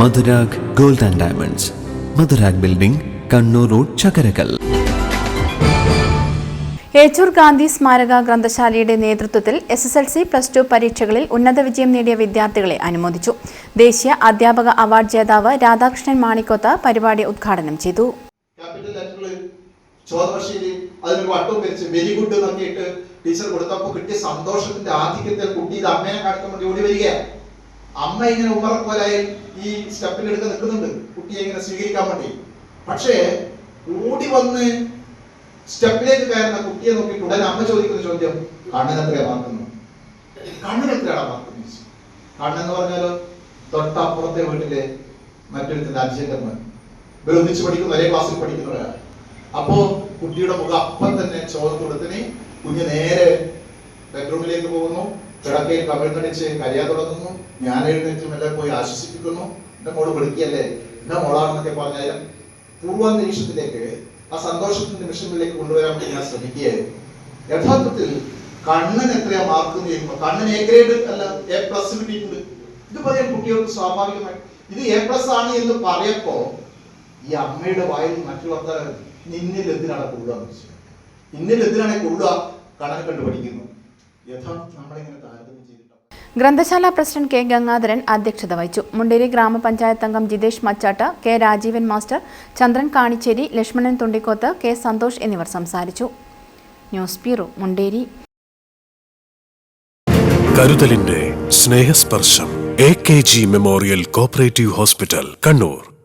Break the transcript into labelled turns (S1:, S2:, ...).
S1: Madhurag gold and diamonds. Madhurag building Kannur road Chakkarakkal.
S2: Echur Gandhi സ്മാരക ഗ്രന്ഥശാലയുടെ നേതൃത്വത്തിൽ S S L C plus two പരീക്ഷകളിൽ ഉന്നത വിജയം നേടിയ വിദ്യാർത്ഥികളെ അനുമോദിച്ചു. ദേശീയ അധ്യാപക അവാർഡ് ജേതാവ് രാധാകൃഷ്ണൻ മാണിക്കോത്ത പരിപാടി ഉദ്ഘാടനം ചെയ്തു.
S3: ക്യാപിറ്റൽ ലെറ്ററിൽ ചോദവർഷയിൽ അതിനൊരു വട്ടവും വെച്ച് വെരി ഗുഡ് എന്നൊക്കെ ടീച്ചർ കൊടുത്തപ്പോൾ കിട്ടിയ സന്തോഷത്തിന്റെ ആധിക്യത്തിൽ കുട്ടി ഇത് അമ്മേനെ കാണിക്കാൻ വേണ്ടി ഓടി വരികയാണ്. അമ്മ ഇങ്ങനെ ഉമ്മറക്കോലായി ഈ സ്റ്റെപ്പിൽ എടുത്ത് നിൽക്കുന്നുണ്ട്. കുട്ടിയെ ഇങ്ങനെ സ്വീകരിക്കാൻ വേണ്ടി. പക്ഷേ ഓടി വന്ന് സ്റ്റെപ്പിലേക്ക് കയറുന്ന കുട്ടിയെ നോക്കി ഉടനെ അമ്മ ചോദിക്കുന്ന ചോദ്യം കണ്ണിനെത്രയാ മാർക്കുന്നു? കണ്ണിനെത്രയാണ് മാർക്കുന്നു? കണ്ണെന്ന് പറഞ്ഞാലോ തൊട്ടപ്പുറത്തെ വീട്ടിലെ മറ്റൊരുത്തിന്റെ മോൻ. ഇവരൊന്നിച്ച് പഠിക്കുന്ന ഒരേ ക്ലാസ്സിൽ പഠിക്കുന്നവരാണ് അപ്പോ കുട്ടിയുടെ മുഖം അപ്പം തന്നെ ചോദത്ത് കൊടുത്തിന് കുഞ്ഞ് നേരെ കിടക്കയിൽ കമിഴ്ന്നടിച്ച് കരയാൻ തുടങ്ങുന്നു. ഞാൻ എഴുന്നേറ്റും എല്ലാം പോയി ആശ്വസിപ്പിക്കുന്നു. എന്റെ മോൾ വിളിക്കല്ലേ എന്റെ മോളാണെന്നൊക്കെ പറഞ്ഞാലും പൂർവാന്തരീക്ഷത്തിലേക്ക് ആ സന്തോഷത്തിന്റെ നിമിഷങ്ങളിലേക്ക് കൊണ്ടുവരാൻ വേണ്ടി ഞാൻ ശ്രമിക്കുകയായിരുന്നു യഥാർത്ഥത്തിൽ കണ്ണൻ എത്രയാ മാർക്ക് ചെയ്യുമ്പോൾ കണ്ണൻ എ ഗ്രേഡ് അല്ല എ പ്ലസ് കിട്ടിയിട്ടുണ്ട്. ഇത് പറയാൻ കുട്ടികൾക്ക് സ്വാഭാവികമായി. ഇത് എ പ്ലസ് ആണ് എന്ന് പറയപ്പോ ഈ അമ്മയുടെ വായിൽ മറ്റുള്ള നിന്നിൽ എന്തിനാണ് കൊള്ളുക എന്ന് ഇന്നിൽ എന്തിനാണ് കൊള്ളുക കണ്ണൻ കണ്ട് പഠിക്കുന്നു യഥാർത്ഥം നമ്മളിങ്ങനെ താരതമ്യം ചെയ്തിട്ടുണ്ട്?
S2: ഗ്രന്ഥശാല പ്രസിഡന്റ് കെ ഗംഗാധരൻ അധ്യക്ഷത വഹിച്ചു. മുണ്ടേരി ഗ്രാമപഞ്ചായത്ത് അംഗം Jithesh Machatt K Rajeevan master Chandran Kanicheri Lakshmanan Thundikkoth K Santhosh എന്നിവർ സംസാരിച്ചു. News bureau Munderi.
S4: കരുതലിന്റെ Snehasparsham A K G memorial cooperative hospital Kannur.